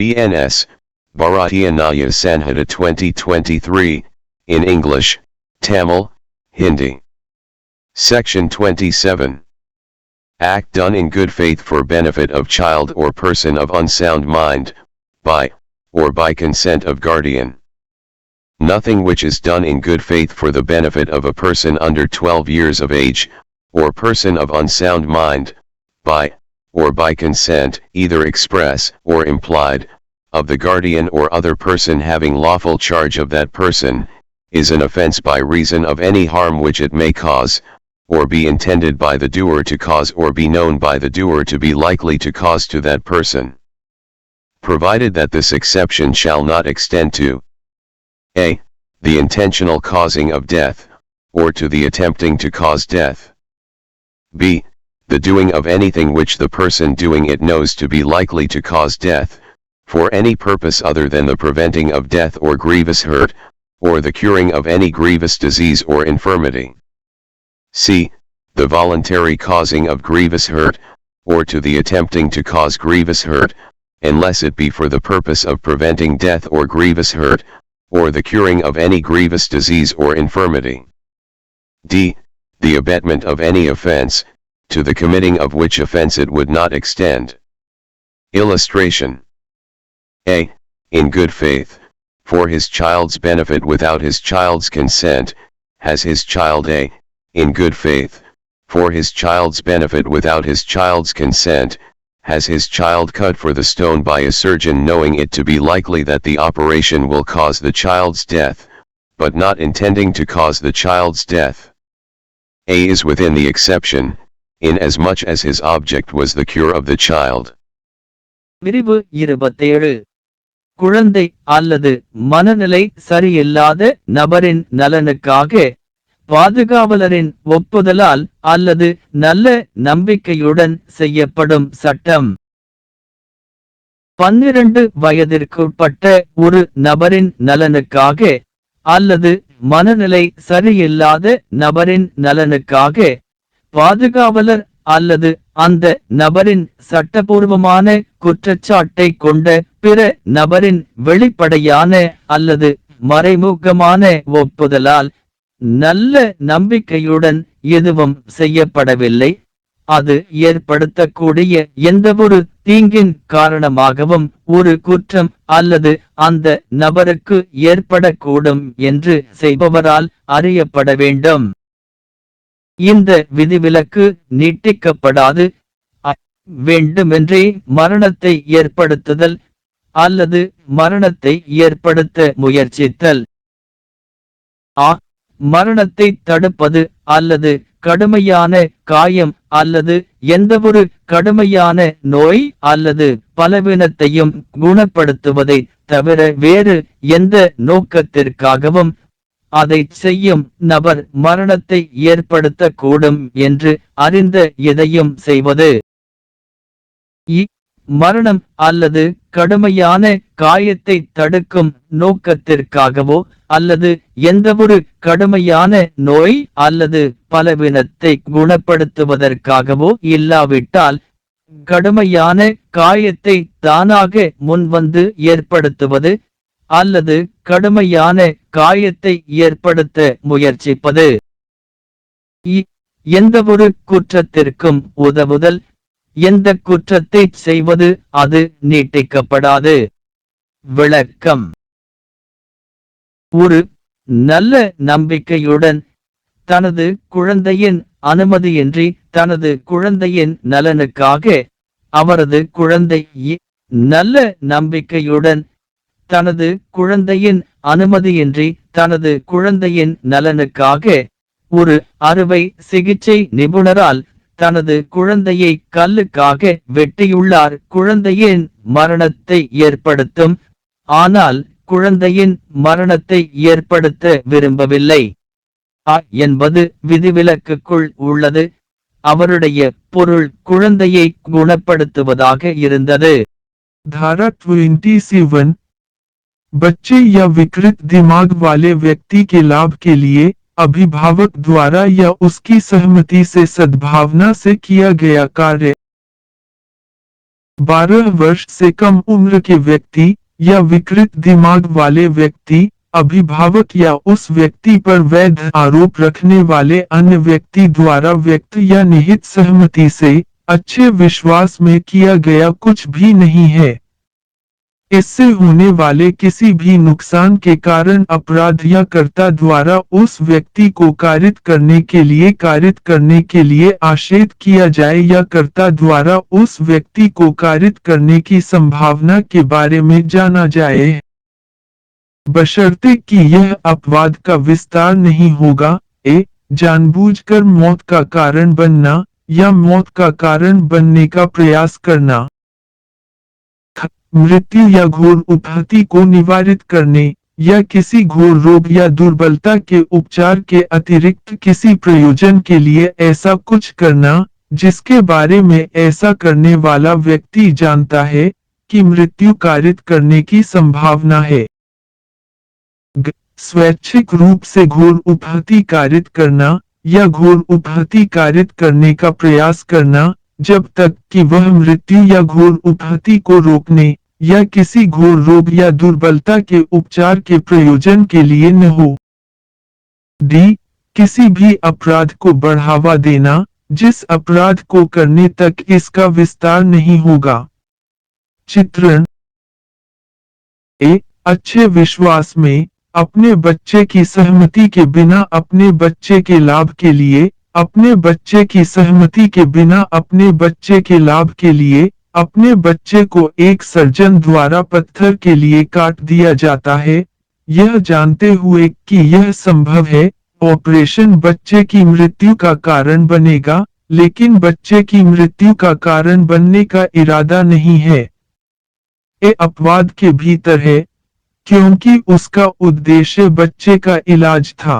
BNS, Bharatiya Naya Sanhita 2023, in English, Tamil, Hindi. Section 27. Act done in good faith for benefit of child or person of unsound mind, by, or by consent of guardian. Nothing which is done in good faith for the benefit of a person under 12 years of age, or person of unsound mind, by, or by consent, either express or implied, of the guardian or other person having lawful charge of that person, is an offense by reason of any harm which it may cause, or be intended by the doer to cause or be known by the doer to be likely to cause to that person. Provided that this exception shall not extend to a. The intentional causing of death, or to the attempting to cause death. b. The doing of anything which the person doing it knows to be likely to cause death, for any purpose other than the preventing of death or grievous hurt, or the curing of any grievous disease or infirmity. c. The voluntary causing of grievous hurt, or to the attempting to cause grievous hurt, unless it be for the purpose of preventing death or grievous hurt, or the curing of any grievous disease or infirmity. d. The abatement of any offense, to the committing of which offense it would not extend. Illustration a. In good faith, for his child's benefit without his child's consent, has his child a. In good faith, for his child's benefit without his child's consent, has his child cut for the stone by a surgeon knowing it to be likely that the operation will cause the child's death, but not intending to cause the child's death. A is within the exception, inasmuch as his object was the cure of the child. விரிவு இருபத்தேழு குழந்தை அல்லது மனநிலை சரியில்லாத நபரின் நலனுக்காக பாதுகாவலரின் ஒப்புதலால் அல்லது நல்ல நம்பிக்கையுடன் செய்யப்படும் சட்டம் பன்னிரண்டு வயதிற்குட்பட்ட ஒரு நபரின் நலனுக்காக அல்லது மனநிலை சரியில்லாத நபரின் நலனுக்காக பாதுகாவலர் அல்லது அந்த நபரின் சட்டபூர்வமான குற்றச்சாட்டை கொண்ட பிற நபரின் வெளிப்படையான அல்லது மறைமுகமான ஒப்புதலால் நல்ல நம்பிக்கையுடன் எதுவும் செய்யப்படவில்லை. அது ஏற்படுத்தக்கூடிய எந்தவொரு தீங்கின் காரணமாகவும் ஒரு குற்றம் அல்லது அந்த நபருக்கு ஏற்படக்கூடும் என்று செய்பவரால் அறியப்பட வேண்டும். இந்த விதிவிலக்கு நீட்டிக்கப்படாது. வேண்டுமென்றே மரணத்தை ஏற்படுத்துதல் அல்லது மரணத்தை ஏற்படுத்த முயற்சித்தல். ஆ மரணத்தை தடுப்பது அல்லது கடுமையான காயம் அல்லது எந்தவொரு கடுமையான நோய் அல்லது பலவீனத்தையும் குணப்படுத்துவதை தவிர வேறு எந்த நோக்கத்திற்காகவும் அதை செய்யும் நபர் மரணத்தை ஏற்படுத்தக்கூடும் என்று அறிந்த எதையும் செய்வது. மரணம் அல்லது கடுமையான காயத்தை தடுக்கும் நோக்கத்திற்காகவோ அல்லது எந்தவொரு கடுமையான நோய் அல்லது பலவீனத்தை குணப்படுத்துவதற்காகவோ இல்லாவிட்டால் கடுமையான காயத்தை தானாக முன்வந்து ஏற்படுத்துவது அல்லது கடுமையான காயத்தை ஏற்படுத்த முயற்சிப்பது. எந்தவொரு குற்றத்திற்கும் உதவுதல். எந்த குற்றத்தை செய்வது அது நீட்டிக்கப்படாது. விளக்கம். ஒரு நல்ல நம்பிக்கையுடன் தனது குழந்தையின் அனுமதியின்றி தனது குழந்தையின் நலனுக்காக அவரது குழந்தை நல்ல நம்பிக்கையுடன் தனது குழந்தையின் அனுமதியின்றி தனது குழந்தையின் நலனுக்காக ஒரு அறுவை சிகிச்சை நிபுணரால் தனது குழந்தையை கல்லுக்காக வெட்டியுள்ளார். குழந்தையின் மரணத்தை ஏற்படுத்தும். ஆனால் குழந்தையின் மரணத்தை ஏற்படுத்த விரும்பவில்லை. என்பது விதிவிலக்குக்குள் உள்ளது. அவருடைய பொருள் குழந்தையை குணப்படுத்துவதாக இருந்தது. धारा 27 बच्चे या विकृत दिमाग वाले व्यक्ति के लाभ के लिए अभिभावक द्वारा या उसकी सहमति से सद्भावना से किया गया कार्य। 12 वर्ष से कम उम्र के व्यक्ति या विकृत दिमाग वाले व्यक्ति, अभिभावक या उस व्यक्ति पर वैध आरोप रखने वाले अन्य व्यक्ति द्वारा व्यक्त या निहित सहमति से अच्छे विश्वास में किया गया कुछ भी नहीं है। इससे होने वाले किसी भी नुकसान के कारण अपराध या कर्ता द्वारा उस व्यक्ति को कारित करने के लिए, कारित करने के लिए आशेत किया जाए या कर्ता द्वारा उस व्यक्ति को कारित करने की संभावना के बारे में जाना जाए। बशर्ते कि यह अपवाद का विस्तार नहीं होगा, ए, जानबूझकर मौत का कारण बनना या मौत का कारण बनने का प्रयास करना। मृत्यु या घोर उपहति को निवारित करने या किसी घोर रोग या दुर्बलता के उपचार के अतिरिक्त किसी प्रयोजन के लिए ऐसा कुछ करना, जिसके बारे में ऐसा करने वाला व्यक्ति जानता है कि मृत्यु कारित करने की संभावना है। स्वैच्छिक रूप से घोर उपहति कारित करना या घोर उपहति कारित करने का प्रयास करना जब तक कि वह मृत्यु या घोर उपहति को रोकने या किसी घोर रोग या दुर्बलता के उपचार के प्रयोजन के लिए न हो। डी, किसी भी अपराध को बढ़ावा देना, जिस अपराध को करने तक इसका विस्तार नहीं होगा। चित्रण। ए, अच्छे विश्वास में अपने बच्चे की सहमति के बिना अपने बच्चे के लाभ के लिए अपने बच्चे की सहमति के बिना, अपने बच्चे के लाभ के लिए, अपने बच्चे को एक सर्जन द्वारा पत्थर के लिए काट दिया जाता है। यह जानते हुए कि यह संभव है, ऑपरेशन बच्चे की मृत्यु का कारण बनेगा, लेकिन बच्चे की मृत्यु का कारण बनने का इरादा नहीं है। ये अपवाद के भीतर है, क्योंकि उसका उद्देश्य बच्चे का इलाज था।